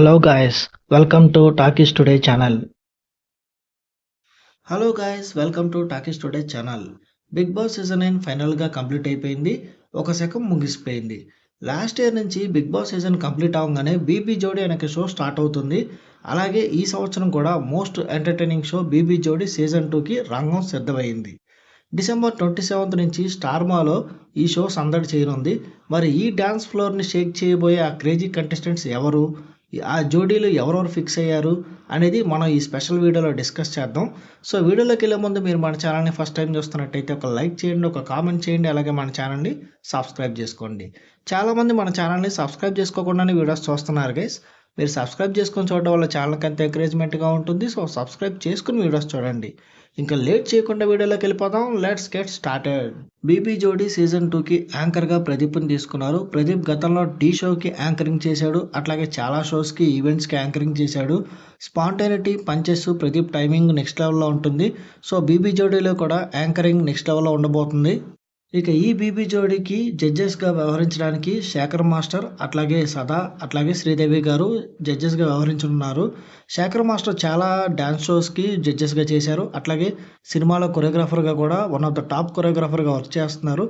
Hello guys welcome to talkies today channel hello guys welcome to talkies today channel Bigg Boss season nine ఫైనల్గా complete అయిపోయింది. ఒక శకం ముగిసిపోయింది. Last year నుంచి Bigg boss season complete అవ్వగానే BB Jodi అనే show start అవుతుంది. అలాగే ఈ సంవత్సరం కూడా most entertaining show BB Jodi season టూకి రంగం సిద్ధమైంది. డిసెంబర్ ట్వంటీ సెవెంత్ నుంచి స్టార్మాలో ఈ షో సందడి చేయనుంది. మరి ఈ డ్యాన్స్ ఫ్లోర్ని షేక్ చేయబోయే ఆ క్రేజీ కంటెస్టెంట్స్ ఎవరు? ఆ జోడీలు ఎవరెవరు ఫిక్స్ అయ్యారు అనేది మనం ఈ స్పెషల్ వీడియోలో డిస్కస్ చేద్దాం. సో వీడియోలోకి వెళ్ళే ముందు మీరు మన ఛానల్ని ఫస్ట్ టైం చూస్తున్నట్టయితే ఒక లైక్ చేయండి ఒక కామెంట్ చేయండి అలాగే మన ఛానల్ని సబ్స్క్రైబ్ చేసుకోండి. చాలామంది మన ఛానల్ని సబ్స్క్రైబ్ చేసుకోకుండానే వీడియోస్ చూస్తున్నారు గైస్ మీరు సబ్స్క్రైబ్ చేసుకొని చూడడం వల్ల ఛానల్కి అంత ఎంకరేజ్మెంట్గా ఉంటుంది. సో సబ్స్క్రైబ్ చేసుకుని వీడియోస్ చూడండి. ఇంకా లేట్ చేయకుండా వీడియోలోకి వెళ్ళిపోదాం. Let's get started BB Jodi season టూకి యాంకర్గా ప్రదీప్ని తీసుకున్నారు. ప్రదీప్ గతంలో టీ షోకి యాంకరింగ్ చేశాడు. అట్లాగే చాలా షోస్కి ఈవెంట్స్కి యాంకరింగ్ చేశాడు. Spontaneity punches Pradeep timing next లెవెల్లో ఉంటుంది. సో బీబీ జోడీలో కూడా యాంకరింగ్ నెక్స్ట్ లెవెల్లో ఉండబోతుంది. ఇక ఈ బీబీ జోడీకి జడ్జెస్గా వ్యవహరించడానికి శేఖర్ మాస్టర్ అట్లాగే సదా అట్లాగే శ్రీదేవి గారు జడ్జెస్గా వ్యవహరించనున్నారు. శేఖర్ మాస్టర్ చాలా డ్యాన్స్ షోస్కి జడ్జెస్గా చేశారు. అట్లాగే సినిమాలో కొరియోగ్రాఫర్గా కూడా వన్ ఆఫ్ ద టాప్ కొరియోగ్రాఫర్గా వర్క్ చేస్తున్నారు.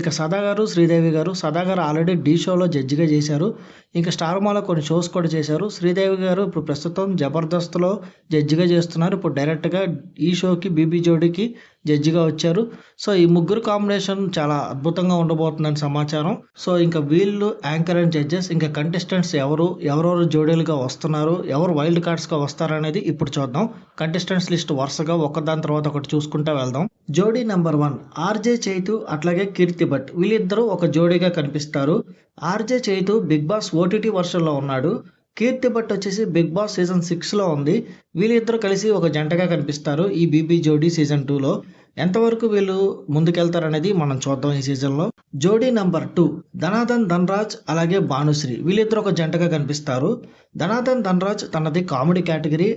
ఇక సదా గారు శ్రీదేవి గారు సదా గారు ఆల్రెడీ డీ షోలో జడ్జిగా చేశారు. ఇంకా స్టార్ మాలో కొన్ని షోస్ కూడా చేశారు. శ్రీదేవి గారు ఇప్పుడు ప్రస్తుతం జబర్దస్త్లో జడ్జిగా చేస్తున్నారు. ఇప్పుడు డైరెక్ట్గా ఈ షోకి బీబీ జోడీకి జడ్జిగా వచ్చారు. సో ఈ ముగ్గురు కాంబినేషన్ చాలా అద్భుతంగా ఉండబోతుందని సమాచారం. సో ఇంకా వీళ్ళు యాంకర్ అండ్ జడ్జెస్ ఇంకా కంటెస్టెంట్స్ ఎవరు ఎవరెవరు జోడీలుగా వస్తున్నారు ఎవరు వైల్డ్ కార్డ్స్గా వస్తారనేది ఇప్పుడు చూద్దాం. కంటెస్టెంట్స్ లిస్ట్ వరుసగా ఒకదాని తర్వాత ఒకటి చూసుకుంటూ వెళ్దాం. జోడీ నెంబర్ వన్ ఆర్జే చైతు అట్లాగే కీర్తి భట్. వీళ్ళిద్దరూ ఒక జోడీగా కనిపిస్తారు. RJ Chaitu Bigg Boss OTT వర్షన్లో ఉన్నాడు. కీర్తి భట్ వచ్చేసి బిగ్ బాస్ సీజన్ సిక్స్లో ఉంది. వీళ్ళిద్దరూ కలిసి ఒక జంటగా కనిపిస్తారు ఈ బీబీ జోడీ సీజన్ టూలో. ఎంతవరకు వీళ్ళు ముందుకెళ్తారనేది మనం చూద్దాం ఈ సీజన్లో. జోడీ నంబర్ టూ ధనాధన్ ధనరాజ్ అలాగే భానుశ్రీ. వీళ్ళిద్దరు ఒక జంటగా కనిపిస్తారు. ధనాధన్ ధనరాజ్ తనది కామెడీ కేటగిరీ.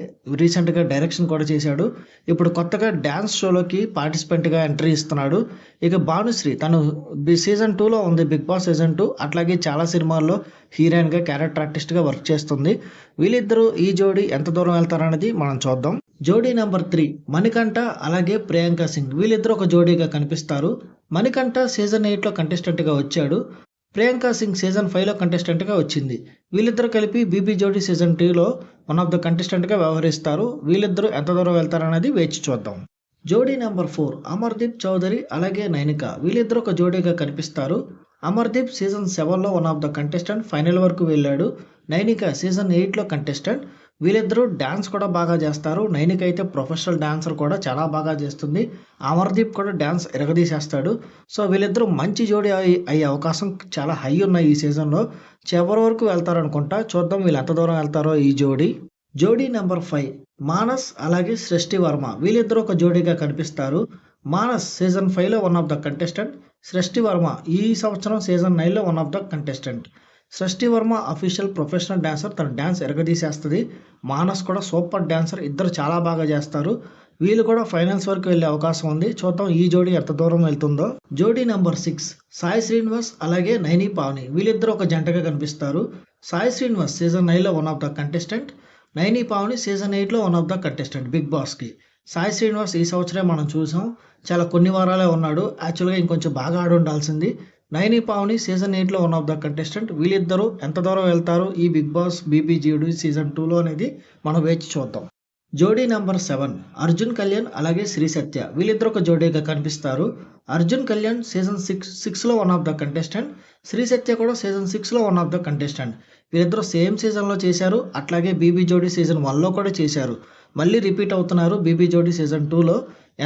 రీసెంట్గా డైరెక్షన్ కూడా చేశాడు. ఇప్పుడు కొత్తగా డ్యాన్స్ షోలోకి పార్టిసిపెంట్గా ఎంట్రీ ఇస్తున్నాడు. ఇక భానుశ్రీ తను సీజన్ టూలో ఉంది బిగ్ బాస్ సీజన్ టూ. అట్లాగే చాలా సినిమాల్లో హీరోయిన్గా క్యారెక్టర్ ఆర్టిస్ట్గా వర్క్ చేస్తుంది. వీళ్ళిద్దరూ ఈ జోడీ ఎంత దూరం వెళ్తారనేది మనం చూద్దాం. జోడీ నెంబర్ త్రీ మణికంఠ అలాగే ప్రియాంక సింగ్. వీళ్ళిద్దరు ఒక జోడీగా కనిపిస్తారు. మణికంఠ సీజన్ ఎయిట్లో కంటెస్టెంట్గా వచ్చాడు. ప్రియాంక సింగ్ సీజన్ ఫైవ్లో కంటెస్టెంట్గా వచ్చింది. వీళ్ళిద్దరూ కలిపి బీబీ జోడీ సీజన్ టూలో వన్ ఆఫ్ ద కంటెస్టెంట్గా వ్యవహరిస్తారు. వీళ్ళిద్దరూ ఎంత దూరం వెళ్తారనేది వేచి చూద్దాం. జోడీ నెంబర్ ఫోర్ అమర్దీప్ చౌదరి అలాగే నైనిక. వీళ్ళిద్దరు ఒక జోడీగా కనిపిస్తారు. అమర్దీప్ సీజన్ సెవెన్లో one of the contestant final వరకు వెళ్ళాడు. నైనిక సీజన్ ఎయిట్లో కంటెస్టెంట్ వీళ్ళిద్దరూ డ్యాన్స్ కూడా బాగా చేస్తారు. నైనిక అయితే ప్రొఫెషనల్ డ్యాన్సర్ కూడా చాలా బాగా చేస్తుంది. అమర్దీప్ కూడా డ్యాన్స్ ఎరగదీసేస్తాడు. సో వీళ్ళిద్దరూ మంచి జోడి అయ్యే అవకాశం చాలా హై ఉన్నాయి ఈ సీజన్లో. చివరి వరకు వెళ్తారనుకుంటా. చూద్దాం వీళ్ళు ఎంత దూరం వెళ్తారో ఈ జోడీ. జోడీ నెంబర్ ఫైవ్ మానస్ అలాగే సృష్టి వర్మ. వీళ్ళిద్దరూ ఒక జోడీగా కనిపిస్తారు. మానస్ సీజన్ ఫైవ్లో one of the contestant Srishti Varma ఈ సంవత్సరం సీజన్ నైన్లో one of the contestant. Srishti Varma official professional dancer తన డ్యాన్స్ ఎరగదీసేస్తుంది. మానస్ కూడా సూపర్ డ్యాన్సర్ ఇద్దరు చాలా బాగా చేస్తారు. వీళ్ళు కూడా ఫైనల్స్ వరకు వెళ్ళే అవకాశం ఉంది. చూద్దాం ఈ జోడీ ఎంత దూరం వెళ్తుందో. జోడీ నెంబర్ సిక్స్ సాయి శ్రీనివాస్ అలాగే నైని పావని. వీళ్ళిద్దరు ఒక జంటగా కనిపిస్తారు. సాయి శ్రీనివాస్ సీజన్ నైన్లో one of the contestant Naini Pavani season ఎయిట్లో one of the contestant big బాస్కి సాయి శ్రీనివాస్ ఈ సంవత్సరం మనం చూసాం. చాలా కొన్ని వారాలే ఉన్నాడు. యాక్చువల్గా ఇంకొంచెం బాగా ఆడి నయని పావని సీజన్ ఎయిట్లో వన్ ఆఫ్ ద కంటెస్టెంట్. వీళ్ళిద్దరూ ఎంత దూరం వెళ్తారు ఈ బిగ్ బాస్ బీబీ జీడి సీజన్ టూలో అనేది మనం వేచి చూద్దాం. జోడీ నెంబర్ సెవెన్ అర్జున్ కళ్యాణ్ అలాగే శ్రీ సత్య వీళ్ళిద్దరు ఒక జోడీగా కనిపిస్తారు. అర్జున్ కళ్యాణ్ సీజన్ సిక్స్ సిక్స్లో one of the contestant. Sri Satya కూడా సీజన్ సిక్స్లో వన్ ఆఫ్ ద కంటెస్టెంట్. వీళ్ళిద్దరూ సేమ్ సీజన్లో చేశారు. అట్లాగే బీబీ జోడీ సీజన్ వన్లో కూడా చేశారు. మళ్ళీ రిపీట్ అవుతున్నారు బీబీ జోడీ సీజన్ టూలో.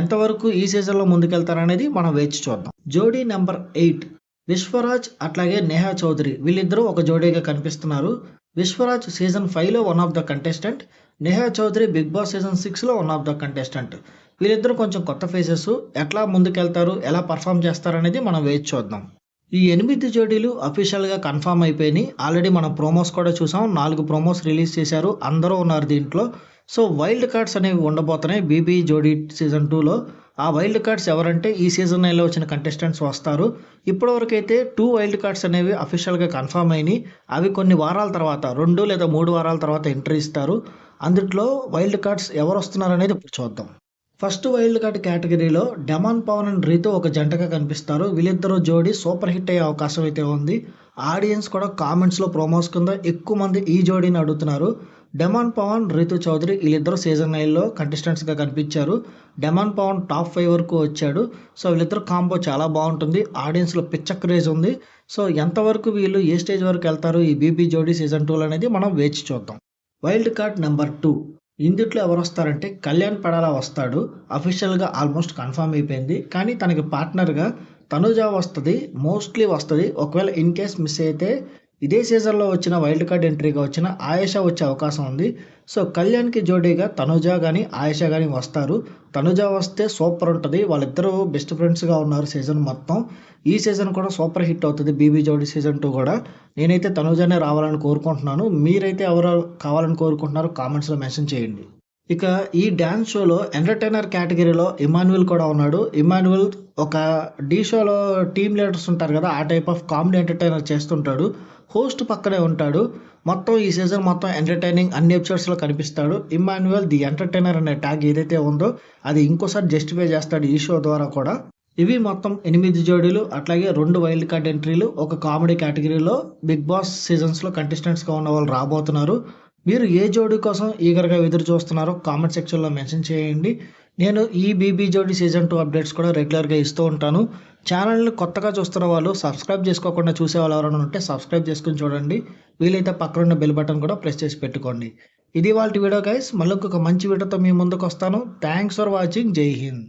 ఎంతవరకు ఈ సీజన్లో ముందుకెళ్తారనేది మనం వేచి చూద్దాం. జోడీ నెంబర్ ఎయిట్ విశ్వరాజ్ అట్లాగే నేహా చౌదరి వీళ్ళిద్దరూ ఒక జోడీగా కనిపిస్తున్నారు. విశ్వరాజ్ సీజన్ ఫైవ్లో one of the contestant Neha Chowdary big boss season సిక్స్లో వన్ ఆఫ్ ద కంటెస్టెంట్. వీళ్ళిద్దరూ కొంచెం కొత్త ఫేసెస్ ఎట్లా ముందుకెళ్తారు ఎలా పర్ఫామ్ చేస్తారనేది మనం వేచి చూద్దాం. ఈ ఎనిమిది జోడీలు అఫీషియల్గా కన్ఫామ్ అయిపోయినాయి. ఆల్రెడీ మనం ప్రోమోస్ కూడా చూసాం. నాలుగు ప్రోమోస్ రిలీజ్ చేశారు. అందరూ ఉన్నారు దీంట్లో. సో వైల్డ్ కార్డ్స్ అనేవి ఉండబోతున్నాయి బీబీ జోడీ సీజన్ టూలో. ఆ వైల్డ్ కార్డ్స్ ఎవరంటే ఈ సీజన్ నైన్లో వచ్చిన కంటెస్టెంట్స్ వస్తారు. ఇప్పటివరకు అయితే టూ వైల్డ్ కార్డ్స్ అనేవి అఫీషియల్గా కన్ఫర్మ్ అయినాయి. అవి కొన్ని వారాల తర్వాత రెండు లేదా మూడు వారాల తర్వాత ఎంట్రీ ఇస్తారు. అందుట్లో వైల్డ్ కార్డ్స్ ఎవరు వస్తున్నారు అనేది ఇప్పుడు చూద్దాం. ఫస్ట్ వైల్డ్ కార్డ్ కేటగిరీలో డెమాన్ పవన్ అండ్ రీతు ఒక జంటగా కనిపిస్తారు. వీళ్ళిద్దరూ జోడీ సూపర్ హిట్ అయ్యే అవకాశం అయితే ఉంది. ఆడియన్స్ కూడా కామెంట్స్లో ప్రోమోస్ కింద ఎక్కువ మంది ఈ జోడీని అడుగుతున్నారు. డెమాన్ పవన్ రీతు చౌదరి వీళ్ళిద్దరు సీజన్ నైన్లో కంటెస్టెంట్స్గా కనిపించారు. డెమాన్ పవన్ టాప్ ఫైవ్ వరకు వచ్చాడు. సో వీళ్ళిద్దరు కాంబో చాలా బాగుంటుంది. ఆడియన్స్లో పిచ్చ క్రేజ్ ఉంది. సో ఎంతవరకు వీళ్ళు ఏ స్టేజ్ వరకు వెళ్తారు ఈ బీబీ జోడీ సీజన్ టూలో అనేది మనం వేచి చూద్దాం. Wild card number two. ఇందుట్లో ఎవరు వస్తారంటే కళ్యాణ్ పడాలా వస్తాడు. అఫీషియల్గా ఆల్మోస్ట్ కన్ఫర్మ్ అయిపోయింది. కానీ తనకి పార్ట్నర్గా తనుజా వస్తుంది మోస్ట్లీ వస్తుంది. ఒకవేళ ఇన్ కేస్ మిస్ అయితే ఇదే సీజన్లో వచ్చిన వైల్డ్ కార్డ్ ఎంట్రీగా వచ్చిన ఆయేషా వచ్చే అవకాశం ఉంది. సో కళ్యాణ్కి జోడీగా తనుజా కానీ ఆయేషా కానీ వస్తారు. తనుజా వస్తే సూపర్ ఉంటుంది. వాళ్ళిద్దరూ బెస్ట్ ఫ్రెండ్స్గా ఉన్నారు సీజన్ మొత్తం. ఈ సీజన్ కూడా సూపర్ హిట్ అవుతుంది బీబీ జోడీ సీజన్ టూ కూడా. నేనైతే తనుజానే రావాలని కోరుకుంటున్నాను. మీరైతే ఎవరు కావాలని కోరుకుంటున్నారో కామెంట్స్లో మెన్షన్ చేయండి. ఇక ఈ డ్యాన్స్ షోలో ఎంటర్టైనర్ కేటగిరీలో ఇమాన్యుల్ కూడా ఉన్నాడు. ఇమాన్యుల్ ఒక డీ షోలో టీమ్ లీడర్స్ ఉంటారు కదా ఆ టైప్ ఆఫ్ కామెడీ ఎంటర్టైనర్ చేస్తుంటాడు. హోస్ట్ పక్కనే ఉంటాడు. మొత్తం ఈ సీజన్ మొత్తం ఎంటర్టైనింగ్ అన్ని ఎపిసోడ్స్లో కనిపిస్తాడు. ఇమాన్యువల్ ది ఎంటర్టైనర్ అనే ట్యాగ్ ఏదైతే ఉందో అది ఇంకోసారి జస్టిఫై చేస్తాడు ఈ షో ద్వారా కూడా. ఇవి మొత్తం ఎనిమిది జోడీలు అట్లాగే రెండు వైల్డ్ కార్డ్ ఎంట్రీలు ఒక కామెడీ కేటగిరీలో బిగ్ బాస్ సీజన్స్లో కంటెస్టెంట్స్గా ఉన్న వాళ్ళు రాబోతున్నారు. మీరు ఏ జోడీ కోసం ఈగర్గా ఎదురు చూస్తున్నారో కామెంట్ సెక్షన్లో మెన్షన్ చేయండి. నేను ఈ BB Jodi season two updates కూడా రెగ్యులర్గా ఇస్తూ ఉంటాను. ఛానల్ని కొత్తగా చూస్తున్న వాళ్ళు సబ్స్క్రైబ్ చేసుకోకుండా చూసే వాళ్ళు ఎవరైనా ఉంటే సబ్స్క్రైబ్ చేసుకుని చూడండి. వీలైతే పక్కనున్న బెల్ బటన్ కూడా ప్రెస్ చేసి పెట్టుకోండి. ఇది వాళ్ళ వీడియో గైస్ మళ్ళీ ఒక మంచి వీడియోతో మీ ముందుకు వస్తాను. థ్యాంక్స్ ఫర్ వాచింగ్ జై హింద్